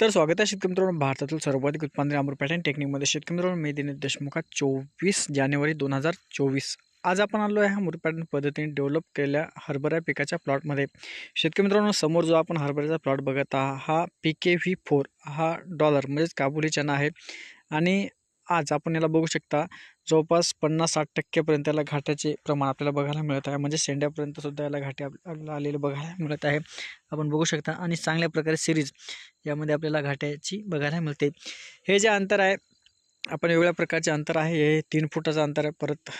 तर स्वागत आहे शेतकरी मित्रांनो भारतातील सर्वाधिक उत्पादन अमृत पॅटर्न टेक्निकमध्ये शेतकरी मित्रांनो मी दिनेश चोवीस जानेवारी दोन हजार चोवीस. आज आपण आलो आहे अमृत पॅटर्न पद्धतीने डेव्हलप केलेल्या हरभरा पिकाच्या प्लॉटमध्ये शेतकरी मित्रांनो समोर जो आपण हरभऱ्याचा प्लॉट बघत आहात हा पी के व्ही फोर हा डॉलर म्हणजेच काबुली चना आहे. आणि आज आपण याला बघू शकता जवळपास पन्नास साठ टक्केपर्यंत याला घाट्याचे प्रमाण आपल्याला बघायला मिळत आहे. म्हणजे शेंड्यापर्यंत सुद्धा याला घाटे आपल्याला आलेले बघायला मिळत आहे. आपण बघू शकता आणि चांगल्या प्रकारे सिरीज यामध्ये आपल्याला घाट्याची बघायला मिळते. हे जे अंतर आहे आपण वेगळ्या प्रकारचे अंतर आहे. हे तीन फुटाचं अंतर आहे. परत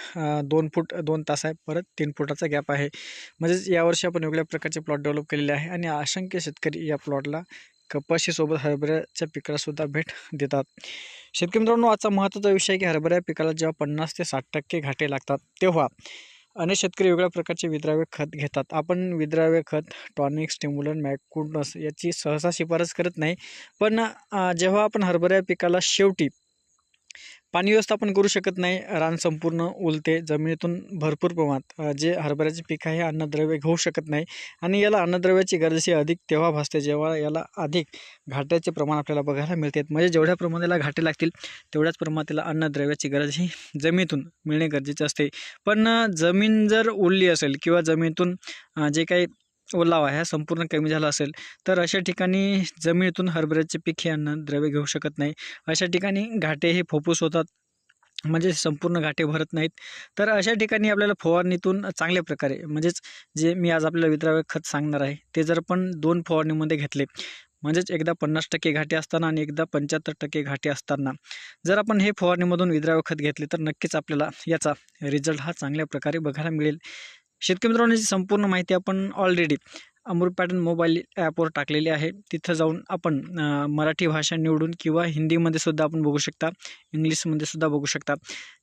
दोन फूट दोन तास आहे. परत तीन फुटाचा गॅप आहे. म्हणजेच यावर्षी आपण वेगळ्या प्रकारचे प्लॉट डेव्हलप केलेले आहे. आणि असंख्य शेतकरी या प्लॉटला कपाशीसोबत हरभऱ्याच्या पिकालासुद्धा भेट देतात. शेतकरी मित्रांनो आजचा महत्त्वाचा विषय आहे की हरभऱ्या पिकाला जेव्हा पन्नास ते साठ टक्के घाटे लागतात तेव्हा अनेक शेतकरी वेगळ्या प्रकारचे विद्राव्य खत घेतात. आपण विद्राव्य खत टॉनिक स्टिम्युलन मॅकुडनस याची सहसा शिफारस करत नाही. पण जेव्हा आपण हरभऱ्या पिकाला शेवटी पाणी व्यवस्थापन करू शकत नाही. रान संपूर्ण उलते. जमिनीतून भरपूर प्रमाणात जे हरभऱ्याचे पीक आहे अन्नद्रव्य घेऊ शकत नाही. आणि याला अन्नद्रव्याची गरज ही अधिक तेव्हा भासते जेव्हा याला अधिक घाट्याचे प्रमाण आपल्याला बघायला मिळते. म्हणजे जेवढ्या प्रमाणाला घाटे लागतील तेवढ्याच प्रमाणात त्याला अन्नद्रव्याची गरज ही जमिनीतून मिळणे गरजेचे असते. पण जमीन जर ओलली असेल किंवा जमिनीतून जे काही ओलावा ह्या हा संपूर्ण कमी झाला असेल तर अशा ठिकाणी जमिनीतून हरभऱ्याचे पीक हे अन्नद्रव्य घेऊ शकत नाही. अशा ठिकाणी घाटे हे फोपूस होतात म्हणजे संपूर्ण घाटे भरत नाहीत. तर अशा ठिकाणी आपल्याला फवारणीतून चांगल्या प्रकारे म्हणजेच जे मी आज आपल्याला विद्राव्य खत सांगणार आहे ते जर पण दोन फवारणीमध्ये घेतले म्हणजेच एकदा पन्नास टक्के घाटे असताना आणि एकदा पंच्याहत्तर टक्के घाटे असताना जर आपण हे फवारणीमधून विद्राव्य खत घेतले तर नक्कीच आपल्याला याचा रिझल्ट हा चांगल्या प्रकारे बघायला मिळेल. शेतकरी मित्रांनो याची संपूर्ण माहिती आपण ऑलरेडी अमृत पॅटर्न मोबाईल ॲपवर टाकलेली आहे. तिथं जाऊन आपण मराठी भाषा निवडून किंवा हिंदीमध्ये सुद्धा आपण बघू शकता. इंग्लिशमध्ये सुद्धा बघू शकता.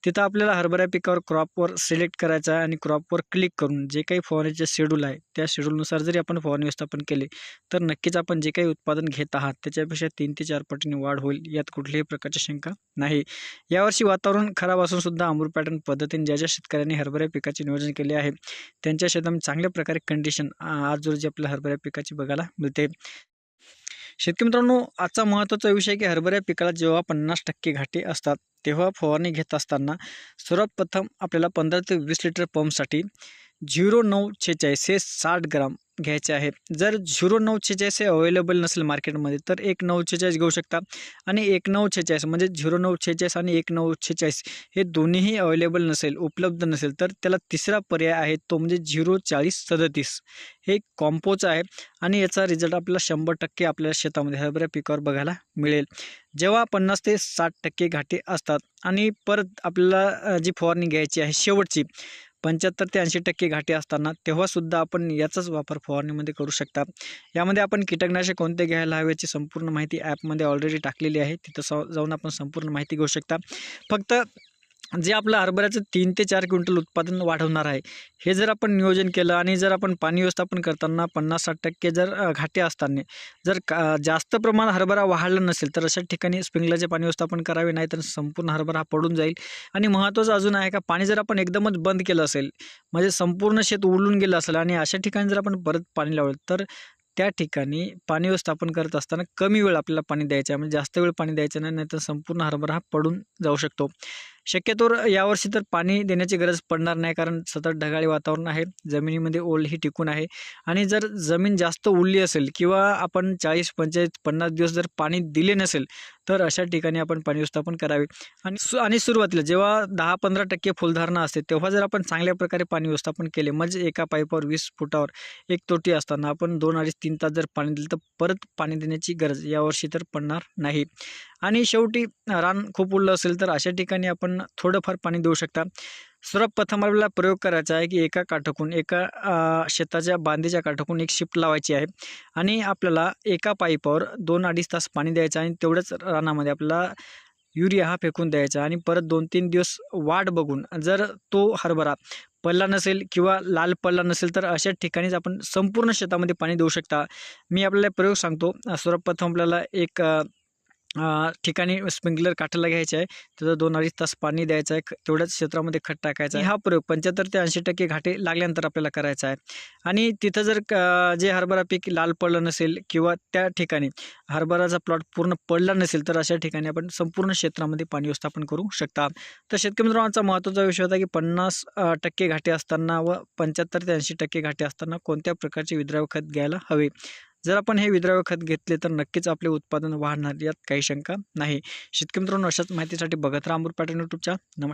तिथं आपल्याला हरभरा पिकावर क्रॉपवर सिलेक्ट करायचं आहे आणि क्रॉपवर क्लिक करून जे काही फवारणीचे शेड्यूल आहे त्या शेड्यूलनुसार जरी आपण फवारणी व्यवस्थापन केले तर नक्कीच आपण जे काही उत्पादन घेत आहात त्याच्यापेक्षा तीन ते चार पटीने वाढ होईल यात कुठल्याही प्रकारची शंका नाही. यावर्षी वातावरण खराब असून सुद्धा अमृत पॅटर्न पद्धतीने ज्या ज्या शेतकऱ्यांनी हरभऱ्या पिकाचे नियोजन केले आहे त्यांच्या शेतामध्ये चांगल्या प्रकारे कंडिशन आज रोजी आपल्या हरभरा पिकाची बघायला मिळते. शेतकरी मित्रांनो आजचा महत्त्वाचा विषय की हरभऱ्या पिकाला जेव्हा पन्नास टक्के घाटे असतात तेव्हा फवारणी घेत असताना सर्वप्रथम आपल्याला पंधरा ते वीस लिटर पंपसाठी झिरो नऊ छेचाळीस हे साठ ग्राम घ्यायचे आहे जर झिरो नऊ छेचाळीस हे अवेलेबल नसेल मार्केटमध्ये तर एक नऊ छेचाळीस घेऊ शकता. आणि एक नऊ छेचाळीस म्हणजे झिरो नऊ छेचाळीस आणि एक नऊ छेचाळीस हे दोन्हीही अवेलेबल नसेल उपलब्ध नसेल तर त्याला तिसरा पर्याय आहे तो म्हणजे झिरो चाळीस सदतीस. हे कॉम्पोचं आहे आणि याचा रिझल्ट आपल्याला शंभर टक्के आपल्या शेतामध्ये हरभऱ्या पिकावर बघायला मिळेल. जेव्हा पन्नास ते साठ टक्के घाटे असतात आणि परत आपल्याला जी फवारणी घ्यायची आहे शेवटची पंच्याहत्तर ते ऐंशी टक्के घाटे असताना तेव्हासुद्धा आपण याचाच वापर फवारणीमध्ये करू शकता. यामध्ये आपण कीटकनाशक कोणते घ्यायला हवे याची संपूर्ण माहिती ॲपमध्ये ऑलरेडी टाकलेली आहे. तिथं जाऊन आपण संपूर्ण माहिती घेऊ शकता. फक्त जे आपलं हरभऱ्याचं तीन ते चार क्विंटल उत्पादन वाढवणार आहे हे जर आपण नियोजन केलं आणि जर आपण पाणी व्यवस्थापन करताना पन्नास साठ टक्के जर घाटे असताना जर का जास्त प्रमाण हरभरा वाढला नसेल तर अशा ठिकाणी स्प्रिंकलरचे पाणी व्यवस्थापन करावे नाही तर संपूर्ण हरभरा हा पडून जाईल. आणि महत्त्वाचं अजून आहे का पाणी जर आपण एकदमच बंद केलं असेल म्हणजे संपूर्ण शेत उडून गेलं असेल आणि अशा ठिकाणी जर आपण परत पाणी लावलं तर त्या ठिकाणी पाणी व्यवस्थापन करत असताना कमी वेळ आपल्याला पाणी द्यायचं आहे म्हणजे जास्त वेळ पाणी द्यायचं नाही नाहीतर संपूर्ण हरभरा हा पडून जाऊ शकतो. शक्यतोवर यावर्षी तर पाणी देण्याची गरज पडणार नाही कारण सतत ढगाळी वातावरण आहे जमिनीमध्ये ओल ही टिकून आहे. आणि जर जमीन जास्त ओलली असेल किंवा आपण चाळीस पंचेचाळीस पन्नास दिवस जर पाणी दिले नसेल तर अशा ठिकाणी आपण पाणी व्यवस्थापन करावे. आणि सु आणि सुरुवातीला जेव्हा दहा पंधरा टक्के फुलधारणा असते तेव्हा जर आपण चांगल्या प्रकारे पाणी व्यवस्थापन केले म्हणजे एका पाईपावर वीस फुटावर एक तोटी असताना आपण दोन अडीच तीन तास जर पाणी दिलं तर परत पाणी देण्याची गरज यावर्षी तर पडणार नाही. आणि शेवटी रान खूप उरलं असेल तर अशा ठिकाणी आपण थोडंफार पाणी देऊ शकता. सर्वप्रथम आपल्याला प्रयोग करायचा आहे की एका काठाकून एका शेताच्या बांधीच्या काठाकून एक शिफ्ट लावायची आहे आणि आपल्याला एका पाईपावर दोन अडीच तास पाणी द्यायचं आणि तेवढंच रानामध्ये आपल्याला युरिया हा फेकून द्यायचा आणि परत दोन तीन दिवस वाट बघून जर तो हरभरा पडला नसेल किंवा लाल पडला नसेल तर अशा ठिकाणीच आपण संपूर्ण शेतामध्ये पाणी देऊ शकता. मी आपल्याला प्रयोग सांगतो. सर्वप्रथम आपल्याला एक ठिकाणी स्प्रिंकलर काठाला घ्यायचं आहे. त्याचं दोन अडीच तास पाणी द्यायचं आहे. तेवढ्याच क्षेत्रामध्ये खत टाकायचं आहे. हा प्रयोग पंच्याहत्तर ते ऐंशी टक्के घाटे लागल्यानंतर आपल्याला करायचा आहे. आणि तिथं जर जे हरभरा पीक लाल पडलं नसेल किंवा त्या ठिकाणी हरभराचा प्लॉट पूर्ण पडला नसेल तर अशा ठिकाणी आपण संपूर्ण क्षेत्रामध्ये पाणी व्यवस्थापन करू शकता. तर शेतकरी मित्रांनो महत्त्वाचा विषय होता की पन्नास टक्के घाटे असताना व पंच्याहत्तर ते ऐंशी टक्के घाटे असताना कोणत्या प्रकारचे विद्राव्य खत घ्यायला हवे? जर आपण हे विद्राव्य खत घेतले तर नक्कीच आपले उत्पादन वाढणार यात काही शंका नाही. शेतकरी मित्रांनो अशाच माहितीसाठी बघत राहा अमृत पॅटर्न यूट्यूबच्या नमस्कार.